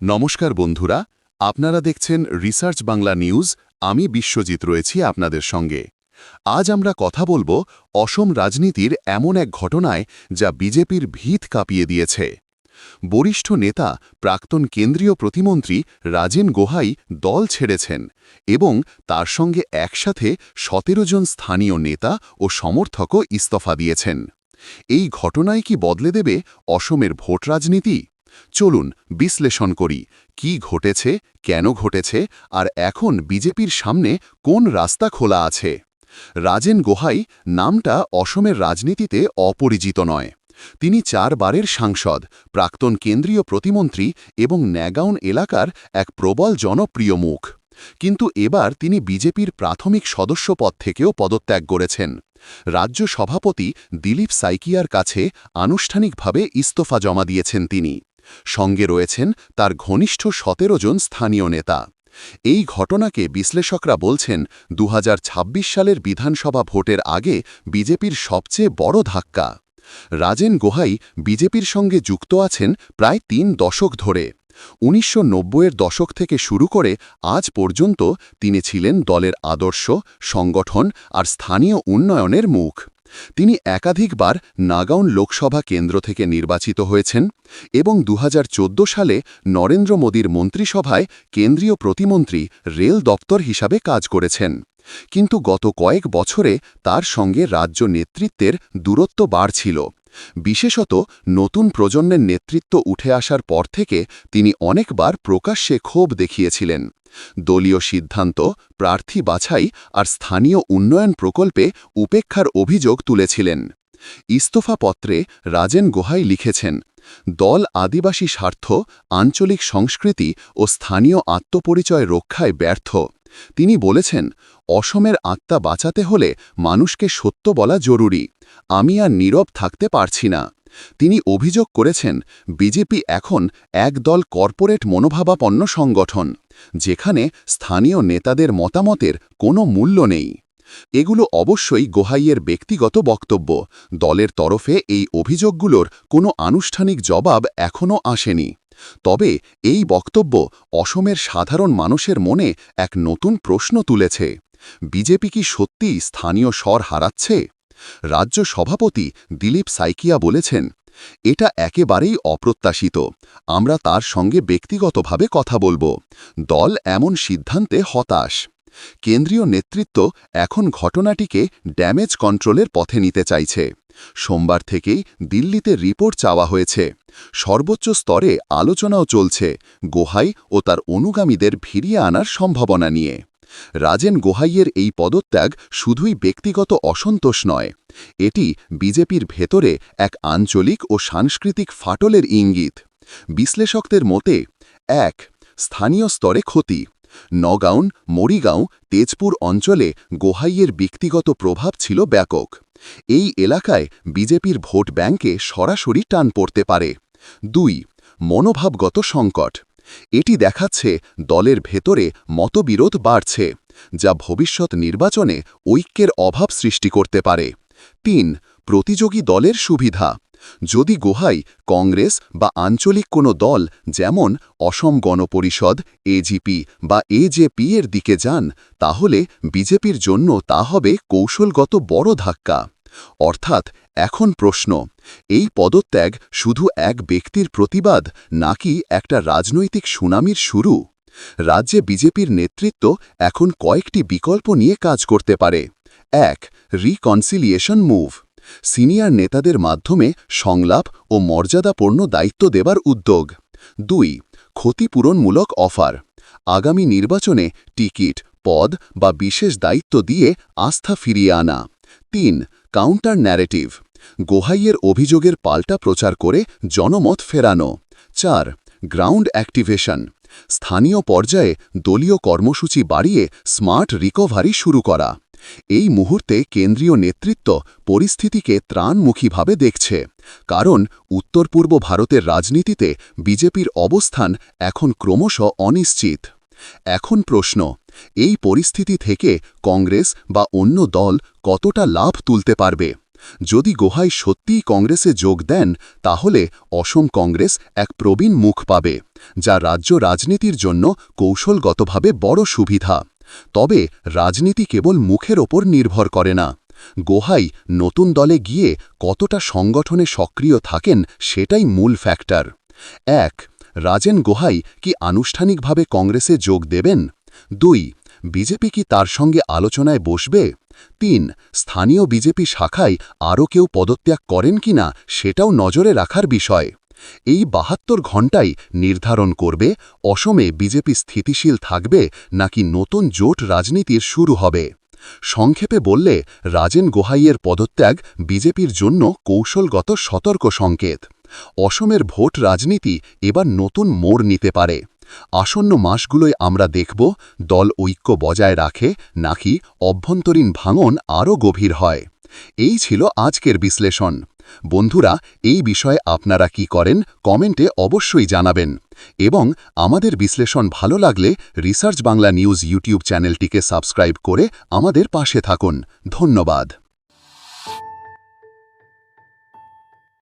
নমস্কার বন্ধুরা, আপনারা দেখছেন রিসার্চ বাংলা নিউজ, আমি বিশ্বজিৎ রয়েছি আপনাদের সঙ্গে। আজ আমরা কথা বলব অসম রাজনীতির এমন এক ঘটনায় যা বিজেপির ভিত কাঁপিয়ে দিয়েছে। বরিষ্ঠ নেতা, প্রাক্তন কেন্দ্রীয় প্রতিমন্ত্রী রাজেন গোহাই দল ছেড়েছেন এবং তার সঙ্গে একসাথে সতেরো জন স্থানীয় নেতা ও সমর্থকও ইস্তফা দিয়েছেন। এই ঘটনায় কি বদলে দেবে অসমের ভোট রাজনীতি? চলুন বিশ্লেষণ করি, কি ঘটেছে, কেন ঘটেছে, আর এখন বিজেপির সামনে কোন রাস্তা খোলা আছে? রাজেন গোহাই নামটা অসমের রাজনীতিতে অপরিচিত নয়। তিনি চারবারের সাংসদ, প্রাক্তন কেন্দ্রীয় প্রতিমন্ত্রী এবং ন্যাগাউন এলাকার এক প্রবল জনপ্রিয় মুখ। কিন্তু এবার তিনি বিজেপির প্রাথমিক সদস্য পদ থেকেও পদত্যাগ করেছেন। রাজ্য সভাপতি দিলীপ সাইকিয়ার কাছে আনুষ্ঠানিকভাবে ইস্তফা জমা দিয়েছেন তিনি। সঙ্গে রয়েছেন তার ঘনিষ্ঠ সতেরো জন স্থানীয় নেতা। এই ঘটনাকে বিশ্লেষকরা বলছেন দু হাজার ছাব্বিশ সালের বিধানসভা ভোটের আগে বিজেপির সবচেয়ে বড় ধাক্কা। রাজেন গোহাই বিজেপির সঙ্গে যুক্ত আছেন প্রায় তিন দশক ধরে। উনিশশো এর দশক থেকে শুরু করে আজ পর্যন্ত তিনি ছিলেন দলের আদর্শ, সংগঠন আর স্থানীয় উন্নয়নের মুখ। তিনি একাধিকবার নাগাউন লোকসভা কেন্দ্র থেকে নির্বাচিত হয়েছেন এবং দু হাজার চোদ্দ সালে নরেন্দ্র মোদীর মন্ত্রিসভায় কেন্দ্রীয় প্রতিমন্ত্রী রেল দপ্তর হিসাবে কাজ করেছেন। কিন্তু গত কয়েক বছরে তার সঙ্গে রাজ্য নেতৃত্বের দূরত্ব বাড়ছিল। বিশেষত নতুন প্রজন্মের নেতৃত্ব উঠে আসার পর থেকে তিনি অনেকবার প্রকাশ্যে ক্ষোভ দেখিয়েছিলেন। দলীয় সিদ্ধান্ত, প্রার্থী বাছাই আর স্থানীয় উন্নয়ন প্রকল্পে উপেক্ষার অভিযোগ তুলেছিলেন। ইস্তফাপত্রে রাজেন গোহাই লিখেছেন, দল আদিবাসী স্বার্থ, আঞ্চলিক সংস্কৃতি ও স্থানীয় আত্মপরিচয় রক্ষায় ব্যর্থ। তিনি বলেছেন, অসমের আত্মা বাঁচাতে হলে মানুষকে সত্য বলা জরুরি। আমি আর নীরব থাকতে পারছি না। তিনি অভিযোগ করেছেন, বিজেপি এখন একদল কর্পোরেট মনোভাবাপন্ন সংগঠন, যেখানে স্থানীয় নেতাদের মতামতের কোনো মূল্য নেই। এগুলো অবশ্যই গোহাইয়ের ব্যক্তিগত বক্তব্য। দলের তরফে এই অভিযোগগুলোর কোনো আনুষ্ঠানিক জবাব এখনও আসেনি। তবে এই বক্তব্য অসমের সাধারণ মানুষের মনে এক নতুন প্রশ্ন তুলেছে। বিজেপি কি সত্যিই স্থানীয় স্বর হারাচ্ছে? রাজ্য সভাপতি দিলীপ সাইকিয়া বলেছেন, এটা একেবারেই অপ্রত্যাশিত। আমরা তার সঙ্গে ব্যক্তিগতভাবে কথা বলব। দল এমন সিদ্ধান্তে হতাশ। কেন্দ্রীয় নেতৃত্ব এখন ঘটনাটিকে ড্যামেজ কন্ট্রোলের পথে নিতে চাইছে। সোমবার থেকেই দিল্লিতে রিপোর্ট চাওয়া হয়েছে। সর্বোচ্চ স্তরে আলোচনাও চলছে। গোহাই ও তার অনুগামীদের ফিরিয়ে আনার সম্ভাবনা নিয়ে। রাজেন গোহাইয়ের এই পদত্যাগ শুধুই ব্যক্তিগত অসন্তোষ নয়, এটি বিজেপির ভেতরে এক আঞ্চলিক ও সাংস্কৃতিক ফাটলের ইঙ্গিত। বিশ্লেষকদের মতে, এক, স্থানীয় স্তরে ক্ষতি, নগাঁও, মরিগাঁও, তেজপুর অঞ্চলে গোহাইয়ের ব্যক্তিগত প্রভাব ছিল ব্যাপক। এই এলাকায় বিজেপির ভোট ব্যাংকে সরাসরি টান পড়তে পারে। দুই, মনোভাবগত সংকট এটি দেখাচ্ছে দলের ভেতরে মতবিরোধ বাড়ছে, যা ভবিষ্যৎ নির্বাচনে ঐক্যের অভাব সৃষ্টি করতে পারে। তিন, প্রতিযোগী দলের সুবিধা। যদি গোহাই, কংগ্রেস বা আঞ্চলিক কোনো দল যেমন অসম গণপরিষদ এজিপি বা এজেপি এর দিকে যান, তাহলে বিজেপির জন্য তা হবে কৌশলগত বড় ধাক্কা। অর্থাৎ এখন প্রশ্ন, এই পদত্যাগ শুধু এক ব্যক্তির প্রতিবাদ নাকি একটা রাজনৈতিক সুনামির শুরু? রাজ্যে বিজেপির নেতৃত্ব এখন কয়েকটি বিকল্প নিয়ে কাজ করতে পারে। এক রিকনসিলিয়েশন মুভ সিনিয়র নেতাদের মাধ্যমে সংলাপ ও মর্যাদাপূর্ণ দায়িত্ব দেবার উদ্যোগ। দুই, ক্ষতিপূরণমূলক অফার। আগামী নির্বাচনে টিকিট, পদ বা বিশেষ দায়িত্ব দিয়ে আস্থা ফিরিয়ে আনা। তিন কাউন্টার ন্যারেটিভ গোহাইয়ের অভিযোগের পাল্টা প্রচার করে জনমত ফেরানো। চার, গ্রাউন্ড অ্যাক্টিভেশন। স্থানীয় পর্যায়ে দলীয় কর্মসূচি বাড়িয়ে স্মার্ট রিকভারি শুরু করা। এই মুহূর্তে কেন্দ্রীয় নেতৃত্ব পরিস্থিতিকে ত্রাণমুখীভাবে দেখছে। কারণ উত্তর পূর্ব ভারতের রাজনীতিতে বিজেপির অবস্থান এখন ক্রমশ অনিশ্চিত। এখন প্রশ্ন, এই পরিস্থিতি থেকে কংগ্রেস বা অন্য দল কতটা লাভ তুলতে পারবে? যদি গোহাই সত্যিই কংগ্রেসে যোগ দেন, তাহলে অসম কংগ্রেস এক প্রবীণ মুখ পাবে, যা রাজ্য রাজনীতির জন্য কৌশলগতভাবে বড় সুবিধা। তবে রাজনীতি কেবল মুখের ওপর নির্ভর করে না। গোহাই নতুন দলে গিয়ে কতটা সংগঠনে সক্রিয় থাকেন সেটাই মূল ফ্যাক্টর। এক, রাজেন গোহাই কি আনুষ্ঠানিকভাবে কংগ্রেসে যোগ দেবেন? দুই, বিজেপি কি তার সঙ্গে আলোচনায় বসবে? তিন, স্থানীয় বিজেপি শাখায় আরও কেউ পদত্যাগ করেন কিনা সেটাও নজরে রাখার বিষয়। এই বাহাত্তর ঘণ্টাই নির্ধারণ করবে, অসমে বিজেপি স্থিতিশীল থাকবে নাকি নতুন জোট রাজনীতির শুরু হবে। সংক্ষেপে বললে, রাজেন গোহাইয়ের পদত্যাগ বিজেপির জন্য কৌশলগত সতর্ক সংকেত অসমের ভোট রাজনীতি এবার নতুন মোড় নিতে পারে। আসন্ন মাসগুলোয় আমরা দেখব দল ঐক্য বজায় রাখে নাকি অভ্যন্তরীণ ভাঙন আরও গভীর হয়। এই ছিল আজকের বিশ্লেষণ। বন্ধুরা, এই বিষয়ে আপনারা কি করেন কমেন্টে অবশ্যই জানাবেন। এবং আমাদের বিশ্লেষণ ভালো লাগলে রিসার্চ বাংলা নিউজ ইউটিউব চ্যানেলটিকে সাবস্ক্রাইব করে আমাদের পাশে থাকুন। ধন্যবাদ।